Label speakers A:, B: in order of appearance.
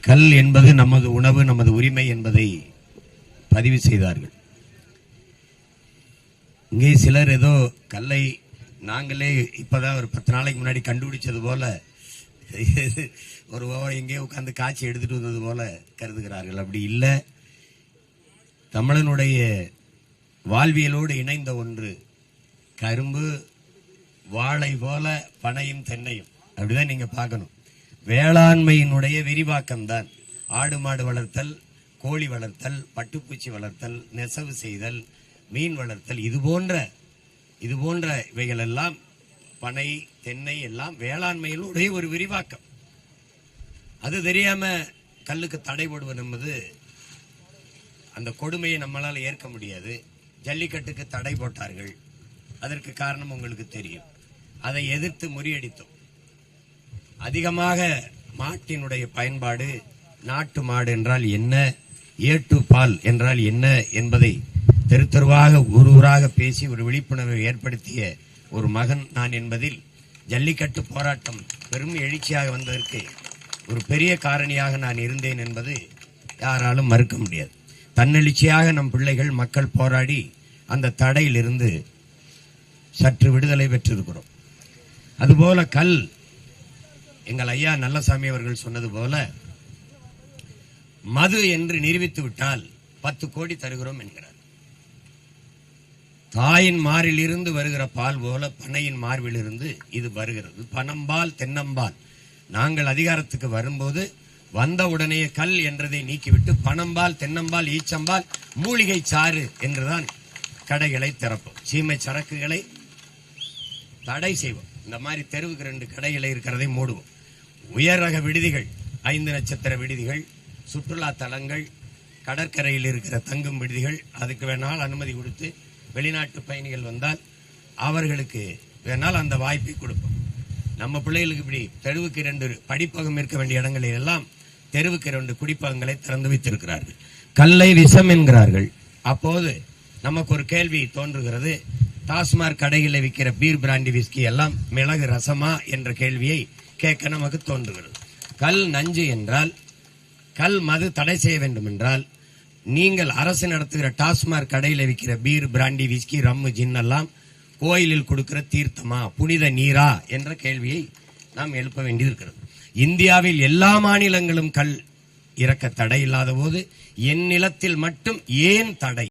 A: கல் என்பது நமது உணவு நமது உரிமை என்பதை பதிவு செய்தார்கள். இங்கே சிலர் ஏதோ கல்லை நாங்களே இப்போதான் ஒரு பத்து நாளைக்கு முன்னாடி கண்டுபிடிச்சது போல ஒரு ஓ- எங்கேயோ உட்காந்து காய்ச்சி எடுத்துட்டு வந்தது போல கருதுகிறார்கள். அப்படி இல்லை. தமிழனுடைய வாழ்வியலோடு இணைந்த ஒன்று கரும்பு வாழை போல பனையும் தென்னையும். அப்படிதான் நீங்க பார்க்கணும். வேளாண்மையினுடைய விரிவாக்கம்தான். ஆடு மாடு வளர்த்தல் கோழி வளர்த்தல் பட்டுப்பூச்சி வளர்த்தல் நெசவு செய்தல் மீன் வளர்த்தல் இது போன்ற இது போன்ற இவைகள் எல்லாம் பனை தென்னை எல்லாம் வேளாண்மையினுடைய ஒரு விரிவாக்கம். அது தெரியாம கல்லுக்கு தடை போடுவது என்பது அந்த கொடுமையை நம்மளால் ஏற்க முடியாது. ஜல்லிக்கட்டுக்கு தடை போட்டார்கள். அதற்கு காரணம் உங்களுக்கு தெரியும். அதை எதிர்த்து முறியடித்தோம். அதிகமாக மாட்டினுடைய பயன்பாடு நாட்டு மாடு என்றால் என்ன? ஏட்டு பால் என்றால் என்ன என்பதை தெரு தெருவாக ஊர் ஊராக பேசி ஒரு விழிப்புணர்வை ஏற்படுத்திய ஒரு மகன் நான் என்பதில் ஜல்லிக்கட்டு போராட்டம் பெரும் எழுச்சியாக வந்ததற்கு ஒரு பெரிய காரணியாக நான் இருந்தேன் என்பது யாராலும் மறுக்க முடியாது. தன்னெழுச்சியாக நம் பிள்ளைகள் மக்கள் போராடி அந்த தடையிலிருந்து சற்று விடுதலை பெற்றிருக்கிறோம். அதுபோல கல் எங்கள் ஐயா நல்லசாமி அவர்கள் சொன்னது போல மது என்று நிரூபித்து விட்டால் பத்து கோடி தருகிறோம் என்கிறார். தாயின் மாறிலிருந்து வருகிற பால் போல பனையின் மார்பிலிருந்து இது வருகிறது. பணம்பால் தென்னம்பால். நாங்கள் அதிகாரத்துக்கு வரும்போது வந்த உடனே கல் என்றதை நீக்கிவிட்டு பணம்பால் தென்னம்பால் ஈச்சம்பால் மூலிகை சாறு என்றுதான் கடைகளை திறப்போம். சீமை சரக்குகளை தடை செய்வோம். இந்த மாதிரி தெருவுக்கு ரெண்டு கடைகளை இருக்கிறதை மூடுவோம். உயர் ரக விடுதிகள் ஐந்து நட்சத்திர விடுதிகள் சுற்றுலா தலங்கள் கடற்கரையில் இருக்கிற தங்கும் விடுதிகள் அதுக்கு வேணால் அனுமதி கொடுத்து வெளிநாட்டு பயணிகள் வந்தால் அவர்களுக்கு வேணால் அந்த வாய்ப்பை கொடுப்போம். நம்ம பிள்ளைகளுக்கு இப்படி தெருவுக்கு இரண்டு படிப்பகம் இருக்க வேண்டிய இடங்களில் எல்லாம் தெருவுக்கு இரண்டு குடிப்பகங்களை திறந்து வைத்திருக்கிறார்கள். கல்லை விஷம் என்கிறார்கள். அப்போது நமக்கு ஒரு கேள்வி தோன்றுகிறது. டாஸ்மாக் கடையில் விற்கிற பீர் பிராண்டி விஸ்கி எல்லாம் மிளகு ரசமா என்ற கேள்வியை கேட்க நமக்கு தோன்றுகிறது. கல் நஞ்சு என்றால் கல் மது தடை செய்ய வேண்டும் என்றால் நீங்கள் அரசு நடத்துகிற டாஸ்மாக் கடையில் விற்கிற beer brandy whisky rum gin எல்லாம் கோயிலில் கொடுக்கிற தீர்த்தமா புனித நீரா என்ற கேள்வியை நாம் எழுப்ப வேண்டியிருக்கிறது. இந்தியாவில் எல்லா மாநிலங்களும் கல் இறக்க தடை இல்லாத போது என் நிலத்தில் மட்டும் ஏன் தடை?